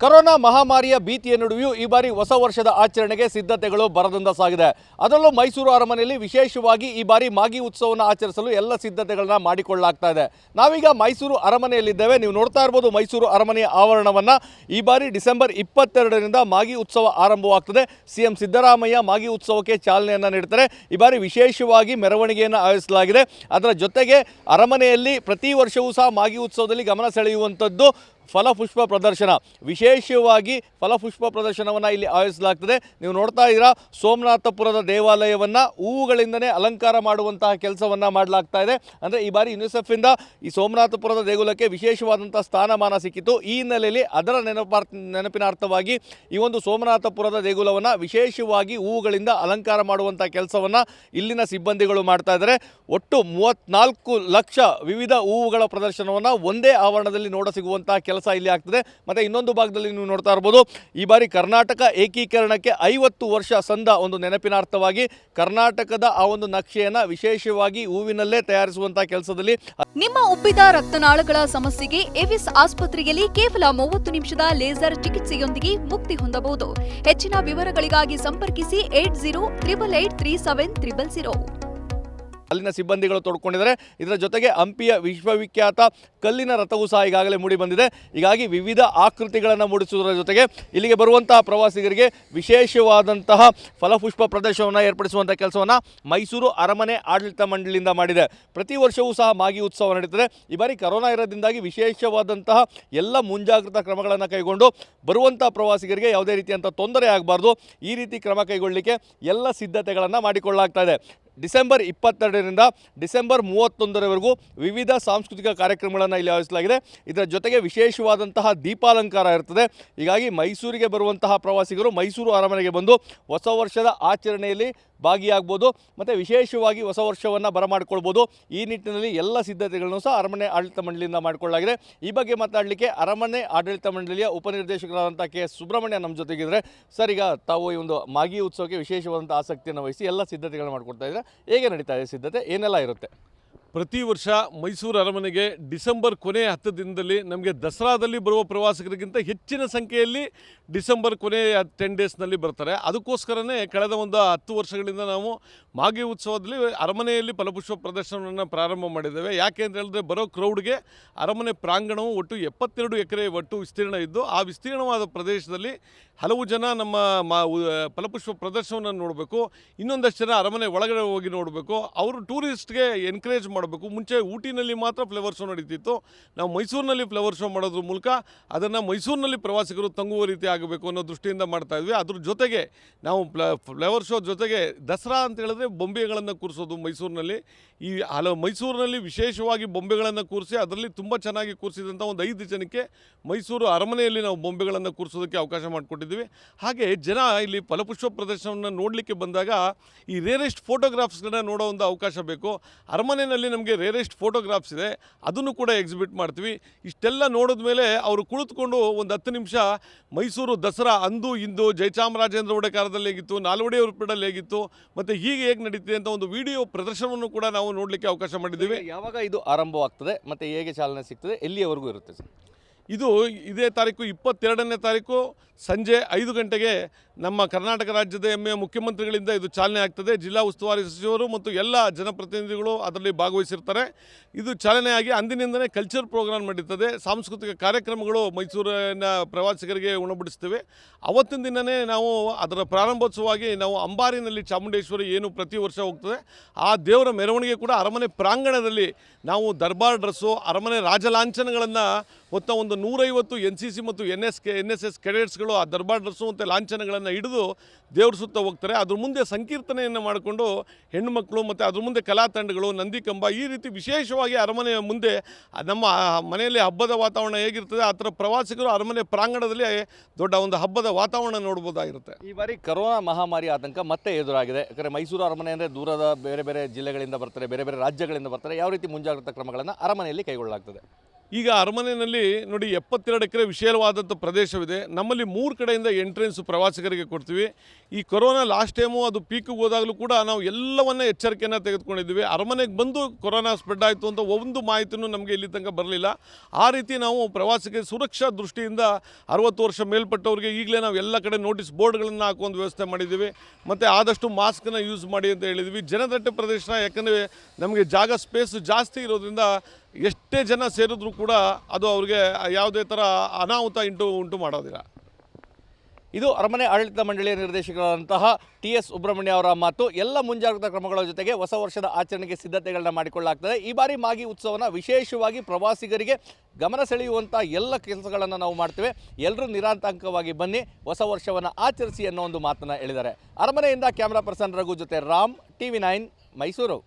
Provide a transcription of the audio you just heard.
Corona ಮಹಾಮಾರಿಯ ಭೀತಿಯ ನಡುವೆಯೂ ಈ ಬಾರಿ ಹೊಸ ವರ್ಷದ ಆಚರಣೆಗೆ ಸಿದ್ಧತೆಗಳು ಬರದಿಂದ ಸಾಗಿದೆ. ಅದರಲ್ಲೂ ಮೈಸೂರು ಅರಮನೆಯಲ್ಲಿ ವಿಶೇಷವಾಗಿ ಈ ಬಾರಿ ಮಾಗಿ ಉತ್ಸವವನ್ನು ಆಚರಿಸಲು ಎಲ್ಲ ಸಿದ್ಧತೆಗಳನ್ನ ಮಾಡಿಕೊಳ್ಳಲಾಗ್ತಾ ಇದೆ. ನಾವೀಗ ಮೈಸೂರು ಅರಮನೆಯಲ್ಲಿದ್ದೇವೆ. ನೀವು ನೋಡ್ತಾ ಇರ್ಬೋದು ಮೈಸೂರು ಅರಮನೆಯ ಆವರಣವನ್ನು. ಈ ಬಾರಿ ಡಿಸೆಂಬರ್ ಇಪ್ಪತ್ತೆರಡರಿಂದ ಮಾಗಿ ಉತ್ಸವ ಆರಂಭವಾಗ್ತದೆ. ಸಿಎಂ ಸಿದ್ದರಾಮಯ್ಯ ಮಾಗಿ ಉತ್ಸವಕ್ಕೆ ಚಾಲನೆಯನ್ನು ನೀಡ್ತಾರೆ. ಈ ಬಾರಿ ವಿಶೇಷವಾಗಿ ಮೆರವಣಿಗೆಯನ್ನು ಆಯೋಜಿಸಲಾಗಿದೆ. ಅದರ ಜೊತೆಗೆ ಅರಮನೆಯಲ್ಲಿ ಪ್ರತಿ ವರ್ಷವೂ ಸಹ ಮಾಗಿ ಉತ್ಸವದಲ್ಲಿ ಗಮನ ಸೆಳೆಯುವಂಥದ್ದು ಫಲಪುಷ್ಪ ಪ್ರದರ್ಶನ. ವಿಶೇಷವಾಗಿ ಫಲಪುಷ್ಪ ಪ್ರದರ್ಶನವನ್ನು ಇಲ್ಲಿ ಆಯೋಜಿಸಲಾಗ್ತದೆ. ನೀವು ನೋಡ್ತಾ ಇದ್ದೀರಾ, ಸೋಮನಾಥಪುರದ ದೇವಾಲಯವನ್ನು ಹೂವುಗಳಿಂದನೇ ಅಲಂಕಾರ ಮಾಡುವಂತಹ ಕೆಲಸವನ್ನು ಮಾಡಲಾಗ್ತಾ ಇದೆ. ಅಂದರೆ ಈ ಬಾರಿ ಯುನಿಸೆಫಿಂದ ಈ ಸೋಮನಾಥಪುರದ ದೇಗುಲಕ್ಕೆ ವಿಶೇಷವಾದಂಥ ಸ್ಥಾನಮಾನ ಸಿಕ್ಕಿತು ಈ ಹಿನ್ನೆಲೆಯಲ್ಲಿ ಅದರ ನೆನಪಾರ್, ನೆನಪಿನಾರ್ಥವಾಗಿ ಈ ಒಂದು ಸೋಮನಾಥಪುರದ ದೇಗುಲವನ್ನು ವಿಶೇಷವಾಗಿ ಹೂವುಗಳಿಂದ ಅಲಂಕಾರ ಮಾಡುವಂಥ ಕೆಲಸವನ್ನು ಇಲ್ಲಿನ ಸಿಬ್ಬಂದಿಗಳು ಮಾಡ್ತಾ ಇದ್ದಾರೆ. ಒಟ್ಟು ಮೂವತ್ನಾಲ್ಕು ಲಕ್ಷ ವಿವಿಧ ಹೂವುಗಳ ಪ್ರದರ್ಶನವನ್ನು ಒಂದೇ ಆವರಣದಲ್ಲಿ ನೋಡ ಸಿಗುವಂತಹ ಇಲ್ಲಿ ಆಗ್ತದೆ. ಮತ್ತು ಇನ್ನೊಂದು ಭಾಗದಲ್ಲಿ ನೀವು ನೋಡ್ತಾ ಇರ್ಬೋದು, ಈ ಬಾರಿ ಕರ್ನಾಟಕ ಏಕೀಕರಣಕ್ಕೆ ಐವತ್ತು ವರ್ಷ ಸಂದ ಒಂದು ನೆನಪಿನಾರ್ಥವಾಗಿ ಕರ್ನಾಟಕದ ಆ ಒಂದು ನಕ್ಷೆಯನ್ನು ವಿಶೇಷವಾಗಿ ಹೂವಿನಲ್ಲೇ ತಯಾರಿಸುವಂತಹ ಕೆಲಸದಲ್ಲಿ ನಿಮ್ಮ ಉಬ್ಬಿದ ರಕ್ತನಾಳಗಳ ಸಮಸ್ಯೆಗೆ ಎವಿಸ್ ಆಸ್ಪತ್ರೆಯಲ್ಲಿ ಕೇವಲ ಮೂವತ್ತು ನಿಮಿಷದ ಲೇಸರ್ ಚಿಕಿತ್ಸೆಯೊಂದಿಗೆ ಮುಕ್ತಿ ಹೊಂದಬಹುದು. ಹೆಚ್ಚಿನ ವಿವರಗಳಿಗಾಗಿ ಸಂಪರ್ಕಿಸಿ eight zero triple eight three seven triple zero. ಅಲ್ಲಿನ ಸಿಬ್ಬಂದಿಗಳು ತೊಡ್ಕೊಂಡಿದ್ದಾರೆ. ಇದರ ಜೊತೆಗೆ ಹಂಪಿಯ ವಿಶ್ವವಿಖ್ಯಾತ ಕಲ್ಲಿನ ರಥವೂ ಸಹ ಈಗಾಗಲೇ ಮೂಡಿ ಬಂದಿದೆ. ಹೀಗಾಗಿ ವಿವಿಧ ಆಕೃತಿಗಳನ್ನು ಮೂಡಿಸುವುದರ ಜೊತೆಗೆ ಇಲ್ಲಿಗೆ ಬರುವಂತಹ ಪ್ರವಾಸಿಗರಿಗೆ ವಿಶೇಷವಾದಂತಹ ಫಲಪುಷ್ಪ ಪ್ರದರ್ಶನವನ್ನು ಏರ್ಪಡಿಸುವಂಥ ಕೆಲಸವನ್ನು ಮೈಸೂರು ಅರಮನೆ ಆಡಳಿತ ಮಂಡಳಿಯಿಂದ ಮಾಡಿದೆ. ಪ್ರತಿ ವರ್ಷವೂ ಸಹ ಮಾಗಿ ಉತ್ಸವ ನಡೀತದೆ. ಈ ಬಾರಿ ಕರೋನಾ ಇರೋದ್ರಿಂದಾಗಿ ವಿಶೇಷವಾದಂತಹ ಎಲ್ಲ ಮುಂಜಾಗ್ರತಾ ಕ್ರಮಗಳನ್ನು ಕೈಗೊಂಡು ಬರುವಂಥ ಪ್ರವಾಸಿಗರಿಗೆ ಯಾವುದೇ ರೀತಿಯಂಥ ತೊಂದರೆ ಆಗಬಾರ್ದು. ಈ ರೀತಿ ಕ್ರಮ ಕೈಗೊಳ್ಳಲಿಕ್ಕೆ ಎಲ್ಲ ಸಿದ್ಧತೆಗಳನ್ನು ಮಾಡಿಕೊಳ್ಳಲಾಗ್ತಾ ಇದೆ. ಡಿಸೆಂಬರ್ ಇಪ್ಪತ್ತೆರಡರಿಂದ ಡಿಸೆಂಬರ್ ಮೂವತ್ತೊಂದರವರೆಗೂ ವಿವಿಧ ಸಾಂಸ್ಕೃತಿಕ ಕಾರ್ಯಕ್ರಮಗಳನ್ನು ಇಲ್ಲಿ ಆಯೋಜಿಸಲಾಗಿದೆ. ಇದರ ಜೊತೆಗೆ ವಿಶೇಷವಾದಂತಹ ದೀಪಾಲಂಕಾರ ಇರ್ತದೆ. ಹೀಗಾಗಿ ಮೈಸೂರಿಗೆ ಬರುವಂತಹ ಪ್ರವಾಸಿಗರು ಮೈಸೂರು ಅರಮನೆಗೆ ಬಂದು ಹೊಸ ವರ್ಷದ ಆಚರಣೆಯಲ್ಲಿ ಭಾಗಿಯಾಗ್ಬೋದು. ಮತ್ತು ವಿಶೇಷವಾಗಿ ಹೊಸ ವರ್ಷವನ್ನು ಬರಮಾಡಿಕೊಳ್ಬೋದು. ಈ ನಿಟ್ಟಿನಲ್ಲಿ ಎಲ್ಲ ಸಿದ್ಧತೆಗಳನ್ನು ಸಹ ಅರಮನೆ ಆಡಳಿತ ಮಂಡಳಿಯಿಂದ ಮಾಡಿಕೊಳ್ಳಲಾಗಿದೆ. ಈ ಬಗ್ಗೆ ಮಾತಾಡಲಿಕ್ಕೆ ಅರಮನೆ ಆಡಳಿತ ಮಂಡಳಿಯ ಉಪನಿರ್ದೇಶಕರಾದಂಥ ಕೆ ಎಸ್ ಸುಬ್ರಹ್ಮಣ್ಯ ನಮ್ಮ ಜೊತೆಗಿದ್ರೆ ಸರ್, ಈಗ ತಾವು ಈ ಒಂದು ಮಾಗಿ ಉತ್ಸವಕ್ಕೆ ವಿಶೇಷವಾದಂಥ ಆಸಕ್ತಿಯನ್ನು ವಹಿಸಿ ಎಲ್ಲ ಸಿದ್ಧತೆಗಳನ್ನು ಮಾಡಿಕೊಡ್ತಾ ಇದ್ದಾರೆ? ಹೇಗೆ ನಡೀತಾ ಇದೆ ಸಿದ್ಧತೆ ಏನೆಲ್ಲ ಇರುತ್ತೆ? ಪ್ರತಿ ವರ್ಷ ಮೈಸೂರು ಅರಮನೆಗೆ ಡಿಸೆಂಬರ್ ಕೊನೆಯ ಹತ್ತು ದಿನದಲ್ಲಿ ನಮಗೆ ದಸರಾದಲ್ಲಿ ಬರುವ ಪ್ರವಾಸಿಗರಿಗಿಂತ ಹೆಚ್ಚಿನ ಸಂಖ್ಯೆಯಲ್ಲಿ ಡಿಸೆಂಬರ್ ಕೊನೆಯ ಟೆನ್ ಡೇಸ್ನಲ್ಲಿ ಬರ್ತಾರೆ. ಅದಕ್ಕೋಸ್ಕರನೇ ಕಳೆದ ಒಂದು ಹತ್ತು ವರ್ಷಗಳಿಂದ ನಾವು ಮಾಗಿ ಉತ್ಸವದಲ್ಲಿ ಅರಮನೆಯಲ್ಲಿ ಫಲಪುಷ್ಪ ಪ್ರದರ್ಶನವನ್ನು ಪ್ರಾರಂಭ ಮಾಡಿದ್ದೇವೆ. ಯಾಕೆ ಅಂತ ಹೇಳಿದ್ರೆ ಬರೋ ಕ್ರೌಡ್ಗೆ ಅರಮನೆ ಪ್ರಾಂಗಣವು ಒಟ್ಟು ಎಪ್ಪತ್ತೆರಡು ಎಕರೆ ಒಟ್ಟು ವಿಸ್ತೀರ್ಣ ಇದ್ದು, ಆ ವಿಸ್ತೀರ್ಣವಾದ ಪ್ರದೇಶದಲ್ಲಿ ಹಲವು ಜನ ನಮ್ಮ ಮಾ ಫಲಪುಷ್ಪ ಪ್ರದರ್ಶನವನ್ನು ನೋಡಬೇಕು. ಇನ್ನೊಂದಷ್ಟು ಜನ ಅರಮನೆ ಒಳಗಡೆ ಹೋಗಿ ನೋಡಬೇಕು. ಅವರು ಟೂರಿಸ್ಟ್ಗೆ ಎನ್ಕರೇಜ್ ಮಾಡಬೇಕು ಮುಂಚೆ ಊಟಿನಲ್ಲಿ ಮಾತ್ರ ಫ್ಲವರ್ ಶೋ ನಡೀತಿತ್ತು. ನಾವು ಮೈಸೂರಿನಲ್ಲಿ ಫ್ಲವರ್ ಶೋ ಮಾಡೋದ್ರ ಮೂಲಕ ಅದನ್ನು ಮೈಸೂರಿನಲ್ಲಿ ಪ್ರವಾಸಿಗರು ತಂಗುವ ರೀತಿ ಆಗಬೇಕು ಅನ್ನೋ ದೃಷ್ಟಿಯಿಂದ ಮಾಡ್ತಾ ಇದ್ವಿ. ಅದ್ರ ಜೊತೆಗೆ ನಾವು ಫ್ಲವರ್ ಶೋ ಜೊತೆಗೆ ದಸರಾ ಅಂತ ಹೇಳಿದ್ರೆ ಬೊಂಬೆಗಳನ್ನು ಕೂರಿಸೋದು ಮೈಸೂರಿನಲ್ಲಿ. ಈ ಹಲವು ಮೈಸೂರಿನಲ್ಲಿ ವಿಶೇಷವಾಗಿ ಬೊಂಬೆಗಳನ್ನು ಕೂರಿಸಿ ಅದರಲ್ಲಿ ತುಂಬ ಚೆನ್ನಾಗಿ ಕೂರಿಸಿದಂಥ ಒಂದು ಐದು ಜನಕ್ಕೆ ಮೈಸೂರು ಅರಮನೆಯಲ್ಲಿ ನಾವು ಬೊಂಬೆಗಳನ್ನು ಕೂರಿಸೋದಕ್ಕೆ ಅವಕಾಶ ಮಾಡಿಕೊಟ್ಟಿದ್ದೀವಿ. ಹಾಗೆ ಜನ ಇಲ್ಲಿ ಫಲಪುಷ್ಪ ಪ್ರದರ್ಶನವನ್ನು ನೋಡಲಿಕ್ಕೆ ಬಂದಾಗ ಈ ರೇರೆಸ್ಟ್ ಫೋಟೋಗ್ರಾಫ್ಸ್ಗಳನ್ನ ನೋಡೋ ಒಂದು ಅವಕಾಶ ಬೇಕು. ಅರಮನೆಯಲ್ಲಿ ನಮಗೆ ರೇರೆಸ್ಟ್ ಫೋಟೋಗ್ರಾಫ್ಸ್ ಇದೆ. ಅದನ್ನು ಕೂಡ ಎಕ್ಸಿಬಿಟ್ ಮಾಡ್ತೀವಿ. ಇಷ್ಟೆಲ್ಲ ನೋಡಿದ ಮೇಲೆ ಅವರು ಕುಳಿತುಕೊಂಡು ಒಂದು ಹತ್ತು ನಿಮಿಷ ಮೈಸೂರು ದಸರಾ ಅಂದು ಇಂದು ಜಯಚಾಮರಾಜೇಂದ್ರ ಒಡೆಕಾರದಲ್ಲಿ ಹೇಗಿತ್ತು, ನಾಲ್ವಡಿ ಪೀಡಲ್ಲಿ ಹೇಗಿತ್ತು, ಮತ್ತು ಹೀಗೆ ಹೇಗೆ ನಡೀತಿದೆ ಅಂತ ಒಂದು ವಿಡಿಯೋ ಪ್ರದರ್ಶನವನ್ನು ಕೂಡ ನಾವು ನೋಡಲಿಕ್ಕೆ ಅವಕಾಶ ಮಾಡಿದ್ದೀವಿ. ಯಾವಾಗ ಇದು ಆರಂಭವಾಗ್ತದೆ, ಮತ್ತು ಹೇಗೆ ಚಾಲನೆ ಸಿಗ್ತದೆ ಎಲ್ಲಿಯವರೆಗೂ ಇರುತ್ತೆ ಸರ್? ಇದು ಇದೇ ತಾರೀಕು ಇಪ್ಪತ್ತೆರಡನೇ ತಾರೀಕು ಸಂಜೆ ಐದು ಗಂಟೆಗೆ ನಮ್ಮ ಕರ್ನಾಟಕ ರಾಜ್ಯದ ಹೆಮ್ಮೆಯ ಮುಖ್ಯಮಂತ್ರಿಗಳಿಂದ ಇದು ಚಾಲನೆ ಆಗ್ತದೆ. ಜಿಲ್ಲಾ ಉಸ್ತುವಾರಿ ಸಚಿವರು ಮತ್ತು ಎಲ್ಲ ಜನಪ್ರತಿನಿಧಿಗಳು ಅದರಲ್ಲಿ ಭಾಗವಹಿಸಿರ್ತಾರೆ. ಇದು ಚಾಲನೆಯಾಗಿ ಅಂದಿನಿಂದಲೇ ಕಲ್ಚರ್ ಪ್ರೋಗ್ರಾಮ್ ನಡೀತದೆ. ಸಾಂಸ್ಕೃತಿಕ ಕಾರ್ಯಕ್ರಮಗಳು ಮೈಸೂರಿನ ಪ್ರವಾಸಿಗರಿಗೆ ಉಣಬಡಿಸ್ತೇವೆ. ಅವತ್ತಿನ ದಿನವೇ ನಾವು ಅದರ ಪ್ರಾರಂಭೋತ್ಸವವಾಗಿ ನಾವು ಅಂಬಾರಿನಲ್ಲಿ ಚಾಮುಂಡೇಶ್ವರಿ ಏನು ಪ್ರತಿ ವರ್ಷ ಹೋಗ್ತದೆ. ಆ ದೇವರ ಮೆರವಣಿಗೆ ಕೂಡ ಅರಮನೆ ಪ್ರಾಂಗಣದಲ್ಲಿ ನಾವು ದರ್ಬಾರ್ ಡ್ರೆಸ್ಸು, ಅರಮನೆ ರಾಜಲಾಂಛನಗಳನ್ನು ಹೊತ್ತ ಒಂದು ನೂರೈವತ್ತು ಎನ್ ಸಿ ಸಿ ಮತ್ತು N S K, N S S ಕೆಡೆಟ್ಸ್ಗಳು ಆ ದರ್ಬಾರ್ ಡ್ರೆಸ್ಸು ಮತ್ತು ಲಾಂಛನಗಳನ್ನು ಹಿಡಿದು ದೇವ್ರ ಸುತ್ತ ಹೋಗ್ತಾರೆ. ಅದ್ರ ಮುಂದೆ ಸಂಕೀರ್ತನೆಯನ್ನು ಮಾಡಿಕೊಂಡು ಹೆಣ್ಣುಮಕ್ಕಳು ಮತ್ತು ಅದ್ರ ಮುಂದೆ ಕಲಾ ತಂಡಗಳು ನಂದಿಕಂಬ ಈ ರೀತಿ ವಿಶೇಷವಾಗಿ ಅರಮನೆಯ ಮುಂದೆ ನಮ್ಮ ಮನೆಯಲ್ಲಿ ಹಬ್ಬದ ವಾತಾವರಣ ಹೇಗಿರ್ತದೆ, ಆ ಥರ ಪ್ರವಾಸಿಗರು ಅರಮನೆ ಪ್ರಾಂಗಣದಲ್ಲಿ ದೊಡ್ಡ ಒಂದು ಹಬ್ಬದ ವಾತಾವರಣ ನೋಡ್ಬೋದಾಗಿರುತ್ತೆ. ಈ ಬಾರಿ ಕೊರೋನಾ ಮಹಾಮಾರಿ ಆತಂಕ ಮತ್ತೆ ಎದುರಾಗಿದೆ. ಯಾಕಂದರೆ ಮೈಸೂರು ಅರಮನೆ ಅಂದರೆ ದೂರದ ಬೇರೆ ಬೇರೆ ಜಿಲ್ಲೆಗಳಿಂದ ಬರ್ತಾರೆ, ಬೇರೆ ಬೇರೆ ರಾಜ್ಯಗಳಿಂದ ಬರ್ತಾರೆ. ಯಾವ ರೀತಿ ಮುಂಜಾಗ್ರತಾ ಕ್ರಮಗಳನ್ನು ಅರಮನೆಯಲ್ಲಿ ಕೈಗೊಳ್ಳಲಾಗ್ತದೆ? ಈಗ ಅರಮನೆಯಲ್ಲಿ ನೋಡಿ ಎಪ್ಪತ್ತೆರಡು ಎಕರೆ ವಿಶಾಲವಾದಂಥ ಪ್ರದೇಶವಿದೆ. ನಮ್ಮಲ್ಲಿ ಮೂರು ಕಡೆಯಿಂದ ಎಂಟ್ರೆನ್ಸ್ ಪ್ರವಾಸಿಗರಿಗೆ ಕೊಡ್ತೀವಿ. ಈ ಕೊರೋನಾ ಲಾಸ್ಟ್ ಟೈಮು ಅದು ಪೀಕಿಗೆ ಹೋದಾಗಲೂ ಕೂಡ ನಾವು ಎಲ್ಲವನ್ನ ಎಚ್ಚರಿಕೆಯನ್ನು ತೆಗೆದುಕೊಂಡಿದ್ದೀವಿ. ಅರಮನೆಗೆ ಬಂದು ಕೊರೋನಾ ಸ್ಪ್ರೆಡ್ ಆಯಿತು ಅಂತ ಒಂದು ಮಾಹಿತಿನೂ ನಮಗೆ ಇಲ್ಲಿ ತನಕ ಬರಲಿಲ್ಲ. ಆ ರೀತಿ ನಾವು ಪ್ರವಾಸಿಗರಿಗೆ ಸುರಕ್ಷಾ ದೃಷ್ಟಿಯಿಂದ ಅರವತ್ತು ವರ್ಷ ಮೇಲ್ಪಟ್ಟವರಿಗೆ ಈಗಲೇ ನಾವು ಎಲ್ಲ ಕಡೆ ನೋಟಿಸ್ ಬೋರ್ಡ್ಗಳನ್ನು ಹಾಕೊಂಡು ವ್ಯವಸ್ಥೆ ಮಾಡಿದ್ದೀವಿ. ಮತ್ತು ಆದಷ್ಟು ಮಾಸ್ಕನ್ನು ಯೂಸ್ ಮಾಡಿ ಅಂತ ಹೇಳಿದ್ವಿ ಜನದಟ್ಟೆ ಪ್ರದೇಶ ಯಾಕಂದರೆ ನಮಗೆ ಜಾಗ ಸ್ಪೇಸ್ ಜಾಸ್ತಿ ಇರೋದ್ರಿಂದ ಎಷ್ಟೇ ಜನ ಸೇರಿದ್ರು ಕೂಡ ಅದು ಅವ್ರಿಗೆ ಯಾವುದೇ ಥರ ಅನಾಹುತ ಇಂಟು ಉಂಟು ಮಾಡೋದಿಲ್ಲ. ಇದು ಅರಮನೆ ಆಡಳಿತ ಮಂಡಳಿಯ ನಿರ್ದೇಶಕರಾದಂತಹ ಟಿ ಎಸ್ ಸುಬ್ರಹ್ಮಣ್ಯ ಅವರ ಮಾತು. ಎಲ್ಲ ಮುಂಜಾಗ್ರತಾ ಕ್ರಮಗಳ ಜೊತೆಗೆ ಹೊಸ ವರ್ಷದ ಆಚರಣೆಗೆ ಸಿದ್ಧತೆಗಳನ್ನ ಮಾಡಿಕೊಳ್ಳಲಾಗ್ತದೆ. ಈ ಬಾರಿ ಮಾಗಿ ಉತ್ಸವನ ವಿಶೇಷವಾಗಿ ಪ್ರವಾಸಿಗರಿಗೆ ಗಮನ ಸೆಳೆಯುವಂಥ ಎಲ್ಲ ಕೆಲಸಗಳನ್ನು ನಾವು ಮಾಡ್ತೇವೆ. ಎಲ್ಲರೂ ನಿರಾತಂಕವಾಗಿ ಬನ್ನಿ, ಹೊಸ ವರ್ಷವನ್ನು ಆಚರಿಸಿ ಅನ್ನೋ ಒಂದು ಮಾತನ್ನು ಹೇಳಿದ್ದಾರೆ. ಅರಮನೆಯಿಂದ ಕ್ಯಾಮ್ರಾ ಪರ್ಸನ್ ರಘು ಜೊತೆ ರಾಮ್ ಟಿವಿ ನೈನ್, ಮೈಸೂರು.